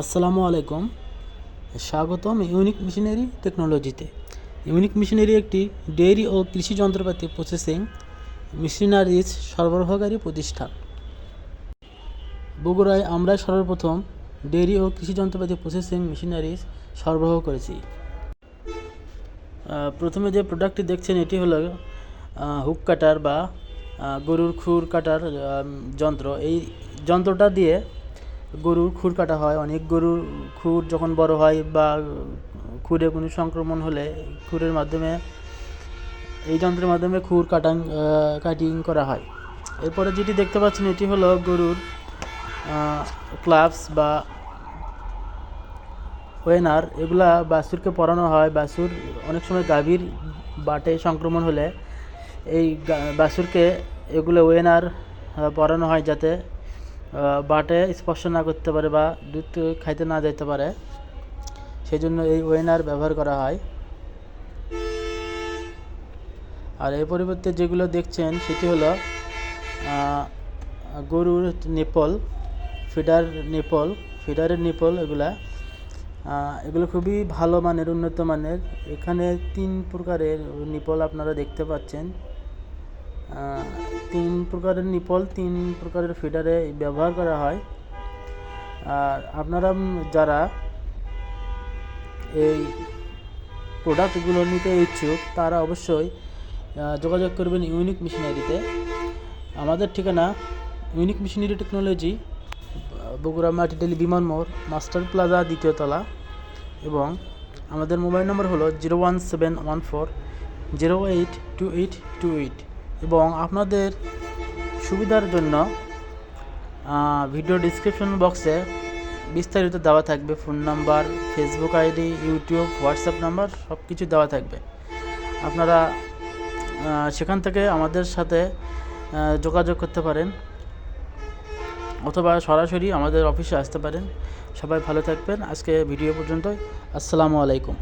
আসসালামু আলাইকুম। স্বাগতম ইউনিক মেশিনারি টেকনোলজিতে। ইউনিক মেশিনারি একটি ডেয়ারি ও কৃষি যন্ত্রপাতি প্রসেসিং মেশিনারিজ সরবরাহকারী প্রতিষ্ঠান। বগুড়ায় আমরা সর্বপ্রথম ডেয়ারি ও কৃষি যন্ত্রপাতি প্রসেসিং মেশিনারিজ সরবরাহ করেছি। প্রথমে যে প্রোডাক্টটি দেখছেন, এটি হলো হুক কাটার বা গরুর খুর কাটার যন্ত্র। এই যন্ত্রটা দিয়ে গরুর খুর কাটা হয়, অনেক গরুর খুর যখন বড় হয় বা খুরে কোনো সংক্রমণ হলে খুরের মাধ্যমে, এই যন্ত্রের মাধ্যমে খুর কাটাং কাটিং করা হয়। এরপরে যেটি দেখতে পাচ্ছেন এটি হলো গরুর ক্লাবস বা ওয়েনার। এগুলা বাছুরকে পরানো হয়। বাছুর অনেক সময় গাভীর বাটে সংক্রমণ হলে এই বাছুরকে এগুলো ওয়েনার পরানো হয় যাতে বাটে স্পর্শ না করতে পারে বা দুধ খাইতে না যেতে পারে সেই জন্য এই ওয়েনার ব্যবহার করা হয়। আর এর পরিবর্তে যেগুলো দেখছেন, সেটি হলো গরুর নিপল, ফিডার নিপল, ফিডারের নিপল এগুলা এগুলো খুবই ভালো মানের, উন্নত মানের। এখানে তিন প্রকারের নিপল আপনারা দেখতে পাচ্ছেন। তিন প্রকারের নিপল, তিন প্রকারের ফিডারে ব্যবহার করা হয়। আর আপনারা যারা এই প্রোডাক্টগুলো নিতে ইচ্ছুক, তারা অবশ্যই যোগাযোগ করবেন ইউনিক মেশিনারিতে। আমাদের ঠিকানা unique machinery technology, Bogura Matidali বিমান মোড়, মাস্টার প্লাজা দ্বিতীয় তলা এবং আমাদের মোবাইল নম্বর হলো zero one seven one four zero eight two eight two eight. এবং আপনাদের সুবিধার জন্য ভিডিও ডিসক্রিপশন বক্সে বিস্তারিত দেওয়া থাকবে। Phone number Facebook ID YouTube WhatsApp number সব কিছু দেওয়া থাকবে। আপনারা সেখান থেকে আমাদের সাথে যোগাযোগ করতে পারেন অথবা সরাসরি আমাদের অফিসে আসতে পারেন। সবাই ভালো থাকবেন। আজকে ভিডিও পর্যন্ত আসসালামু আলাইকুম।